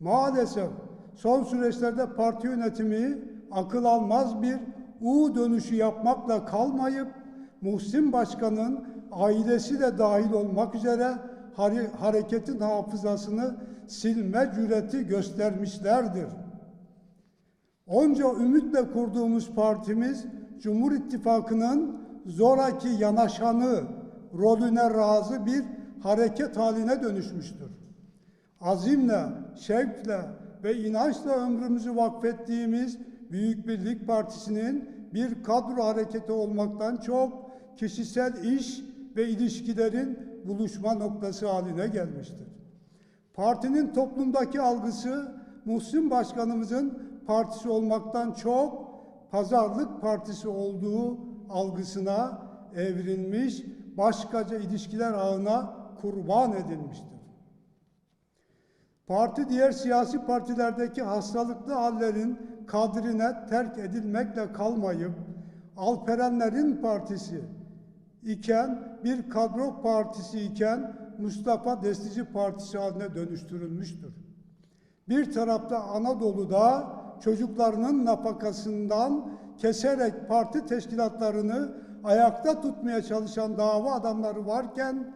Maalesef son süreçlerde parti yönetimi akıl almaz bir U dönüşü yapmakla kalmayıp Muhsin Başkan'ın ailesi de dahil olmak üzere hare- hareketin hafızasını silme cüreti göstermişlerdir. Onca ümitle kurduğumuz partimiz Cumhur İttifakı'nın zoraki yanaşanı rolüne razı bir hareket haline dönüşmüştür. Azimle, şevkle ve inançla ömrümüzü vakfettiğimiz Büyük Birlik Partisi'nin bir kadro hareketi olmaktan çok kişisel iş ve ilişkilerin buluşma noktası haline gelmiştir. Partinin toplumdaki algısı Muhsin Başkanımızın partisi olmaktan çok pazarlık partisi olduğu algısına evrilmiş, başkaca ilişkiler ağına kurban edilmiştir. Parti diğer siyasi partilerdeki hastalıklı hallerin kadrine terk edilmekle kalmayıp Alperenlerin partisi iken bir kadro partisi iken Mustafa Destici Partisi haline dönüştürülmüştür. Bir tarafta Anadolu'da çocuklarının nafakasından keserek parti teşkilatlarını ayakta tutmaya çalışan dava adamları varken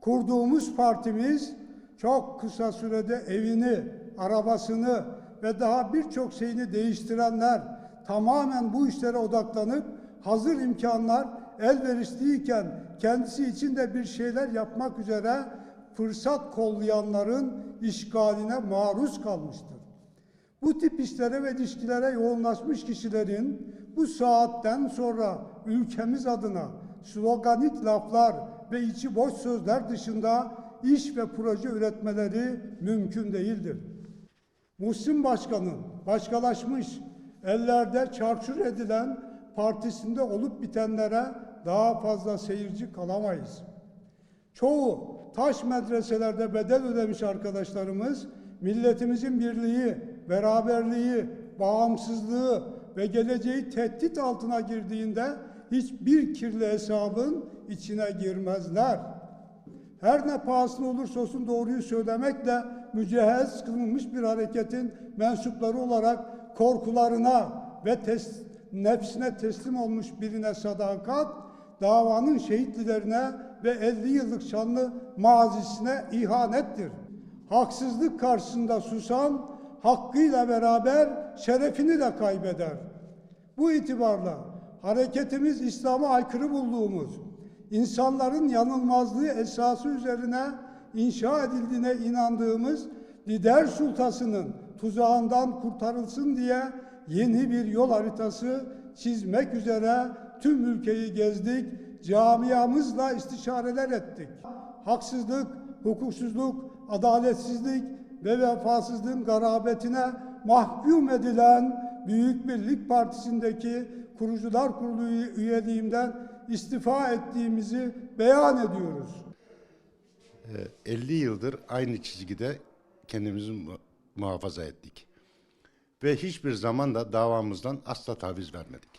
kurduğumuz partimiz çok kısa sürede evini, arabasını ve daha birçok şeyini değiştirenler tamamen bu işlere odaklanıp hazır imkanlar elverişliyken kendisi için de bir şeyler yapmak üzere fırsat kollayanların işgaline maruz kalmıştır. Bu tip işlere ve ilişkilere yoğunlaşmış kişilerin bu saatten sonra ülkemiz adına sloganik laflar ve içi boş sözler dışında iş ve proje üretmeleri mümkün değildir. Muhsin Başkan'ın başkalaşmış, ellerde çarçur edilen partisinde olup bitenlere daha fazla seyirci kalamayız. Çoğu taş medreselerde bedel ödemiş arkadaşlarımız milletimizin birliği, beraberliği, bağımsızlığı ve geleceği tehdit altına girdiğinde hiçbir kirli hesabın içine girmezler. Her ne pahasına olursa olsun doğruyu söylemekle mücehhez kılınmış bir hareketin mensupları olarak korkularına ve tes- nefsine teslim olmuş birine sadakat, davanın şehitlilerine ve 50 yıllık şanlı mazisine ihanettir. Haksızlık karşısında susan, hakkıyla beraber şerefini de kaybeder. Bu itibarla hareketimiz İslam'a aykırı bulduğumuz, insanların yanılmazlığı esası üzerine inşa edildiğine inandığımız lider sultasının tuzağından kurtarılsın diye yeni bir yol haritası çizmek üzere tüm ülkeyi gezdik, camiamızla istişareler ettik. Haksızlık, hukuksuzluk, adaletsizlik ve vefasızlığın garabetine mahkum edilen Büyük Birlik Partisi'ndeki kurucular kurulu üyeliğimden istifa ettiğimizi beyan ediyoruz. 50 yıldır aynı çizgide kendimizi mu- muhafaza ettik. Ve hiçbir zaman da davamızdan asla taviz vermedik.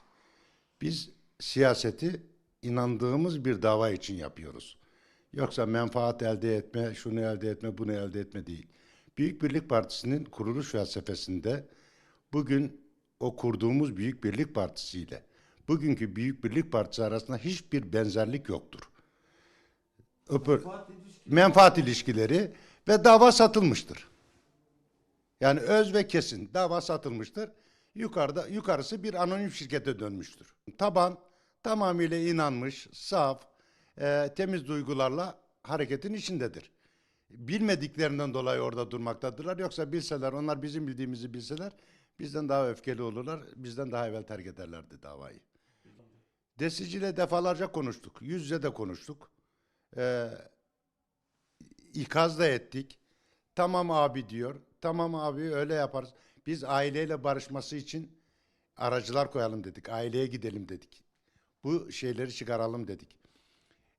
Biz siyaseti inandığımız bir dava için yapıyoruz. Yoksa menfaat elde etme, şunu elde etme, bunu elde etme değil. Büyük Birlik Partisi'nin kuruluş felsefesinde bugün o kurduğumuz Büyük Birlik Partisi ile bugünkü Büyük Birlik Partisi arasında hiçbir benzerlik yoktur. Öpür, menfaat ilişkileri ve dava satılmıştır. Yani öz ve kesin dava satılmıştır. Yukarıda yukarısı bir anonim şirkete dönmüştür. Taban tamamıyla inanmış, saf, e, temiz duygularla hareketin içindedir. Bilmediklerinden dolayı orada durmaktadırlar. Yoksa bilseler, onlar bizim bildiğimizi bilseler bizden daha öfkeli olurlar, bizden daha evvel terk ederlerdi davayı. Desiciyle defalarca konuştuk, yüz yüze de konuştuk. Ee, ikaz da ettik. Tamam abi diyor. Tamam abi öyle yaparız. Biz aileyle barışması için aracılar koyalım dedik. Aileye gidelim dedik. Bu şeyleri çıkaralım dedik.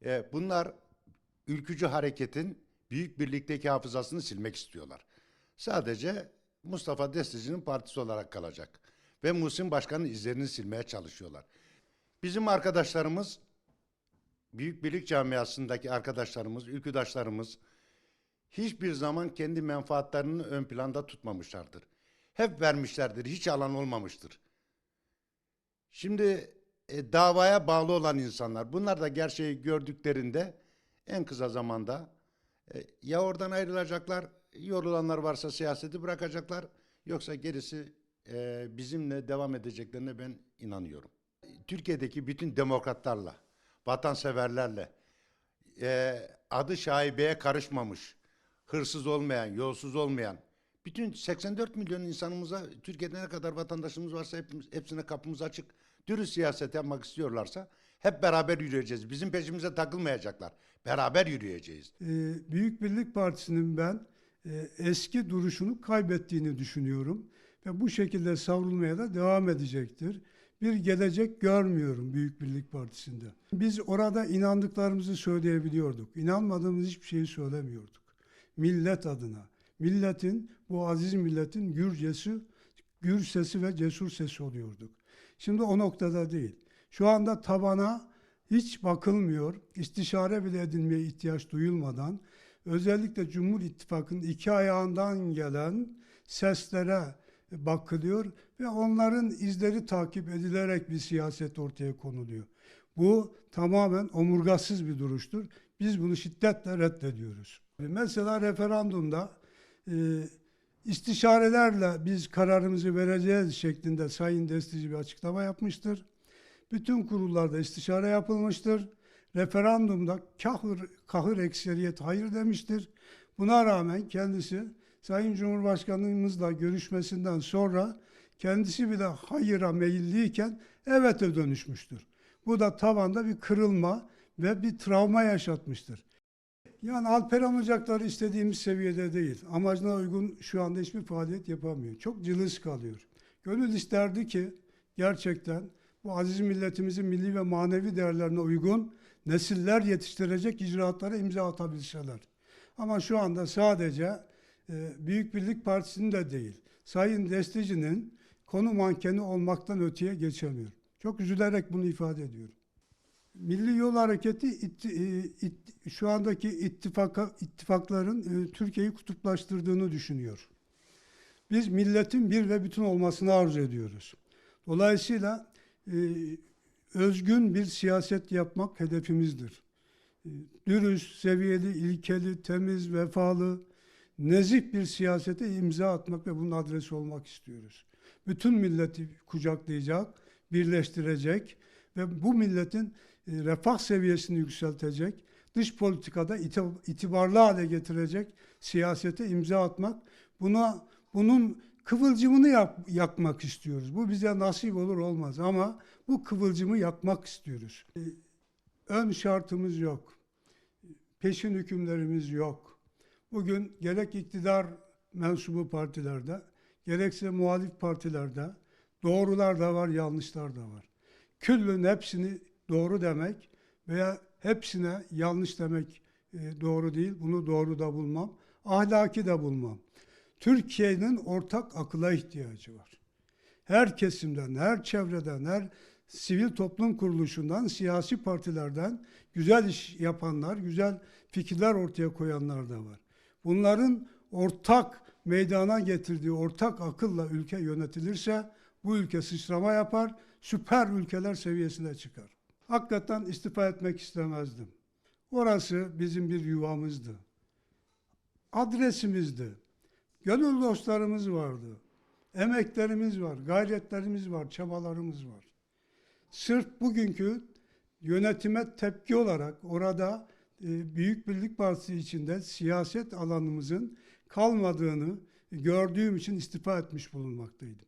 Ee, bunlar ülkücü hareketin büyük birlikteki hafızasını silmek istiyorlar. Sadece Mustafa Destici'nin partisi olarak kalacak. Ve Muhsin Başkan'ın izlerini silmeye çalışıyorlar. Bizim arkadaşlarımız Büyük Birlik camiasındaki arkadaşlarımız, ülküdaşlarımız hiçbir zaman kendi menfaatlerini ön planda tutmamışlardır. Hep vermişlerdir, hiç alan olmamıştır. Şimdi e, davaya bağlı olan insanlar, bunlar da gerçeği gördüklerinde en kısa zamanda e, ya oradan ayrılacaklar, yorulanlar varsa siyaseti bırakacaklar, yoksa gerisi e, bizimle devam edeceklerine ben inanıyorum. Türkiye'deki bütün demokratlarla, vatanseverlerle, e, adı şaibeye karışmamış, hırsız olmayan, yolsuz olmayan, bütün 84 milyon insanımıza, Türkiye'de ne kadar vatandaşımız varsa hepimiz, hepsine kapımız açık. Dürüst siyaset yapmak istiyorlarsa hep beraber yürüyeceğiz. Bizim peşimize takılmayacaklar. Beraber yürüyeceğiz. Ee, Büyük Birlik Partisi'nin ben e, eski duruşunu kaybettiğini düşünüyorum ve bu şekilde savrulmaya da devam edecektir. Bir gelecek görmüyorum Büyük Birlik Partisi'nde. Biz orada inandıklarımızı söyleyebiliyorduk. İnanmadığımız hiçbir şeyi söylemiyorduk. Millet adına. Milletin, bu aziz milletin gürcesi, gür sesi ve cesur sesi oluyorduk. Şimdi o noktada değil. Şu anda tabana hiç bakılmıyor. İstişare bile edilmeye ihtiyaç duyulmadan özellikle Cumhur İttifakı'nın iki ayağından gelen seslere bakılıyor ve onların izleri takip edilerek bir siyaset ortaya konuluyor. Bu tamamen omurgasız bir duruştur. Biz bunu şiddetle reddediyoruz. Mesela referandumda e, istişarelerle biz kararımızı vereceğiz şeklinde Sayın Destici bir açıklama yapmıştır. Bütün kurullarda istişare yapılmıştır. Referandumda kahır, kahır ekseriyet hayır demiştir. Buna rağmen kendisi Sayın Cumhurbaşkanımızla görüşmesinden sonra kendisi bile hayıra meyilliyken evete dönüşmüştür. Bu da tavanda bir kırılma ve bir travma yaşatmıştır. Yani Alperen Ocakları istediğimiz seviyede değil. Amacına uygun şu anda hiçbir faaliyet yapamıyor. Çok cılız kalıyor. Gönül isterdi ki gerçekten bu aziz milletimizin milli ve manevi değerlerine uygun nesiller yetiştirecek icraatlara imza atabilseler. Ama şu anda sadece Büyük Birlik Partisi'nin de değil, Sayın Destici'nin konu mankeni olmaktan öteye geçemiyor. Çok üzülerek bunu ifade ediyorum. Milli Yol Hareketi itti- e, it- şu andaki ittifaka, ittifakların e, Türkiye'yi kutuplaştırdığını düşünüyor. Biz milletin bir ve bütün olmasını arzu ediyoruz. Dolayısıyla e, özgün bir siyaset yapmak hedefimizdir. E, dürüst, seviyeli, ilkeli, temiz, vefalı, nezih bir siyasete imza atmak ve bunun adresi olmak istiyoruz. Bütün milleti kucaklayacak, birleştirecek ve bu milletin e, refah seviyesini yükseltecek, dış politikada iti- itibarlı hale getirecek siyasete imza atmak, buna bunun kıvılcımını yak- yakmak istiyoruz. Bu bize nasip olur olmaz ama bu kıvılcımı yakmak istiyoruz. E, Ön şartımız yok. Peşin hükümlerimiz yok. Bugün gerek iktidar mensubu partilerde, gerekse muhalif partilerde doğrular da var, yanlışlar da var. Küllün hepsini doğru demek veya hepsine yanlış demek e, doğru değil. Bunu doğru da bulmam. Ahlaki de bulmam. Türkiye'nin ortak akıla ihtiyacı var. Her kesimden, her çevreden, her sivil toplum kuruluşundan, siyasi partilerden güzel iş yapanlar, güzel fikirler ortaya koyanlar da var. Bunların ortak meydana getirdiği ortak akılla ülke yönetilirse bu ülke sıçrama yapar, süper ülkeler seviyesine çıkar. Hakikaten istifa etmek istemezdim. Orası bizim bir yuvamızdı. Adresimizdi. Gönül dostlarımız vardı. Emeklerimiz var, gayretlerimiz var, çabalarımız var. Sırf bugünkü yönetime tepki olarak orada Büyük Birlik Partisi içinde siyaset alanımızın kalmadığını gördüğüm için istifa etmiş bulunmaktaydım.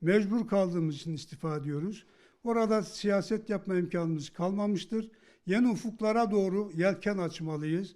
Mecbur kaldığımız için istifa ediyoruz. Orada siyaset yapma imkanımız kalmamıştır. Yeni ufuklara doğru yelken açmalıyız.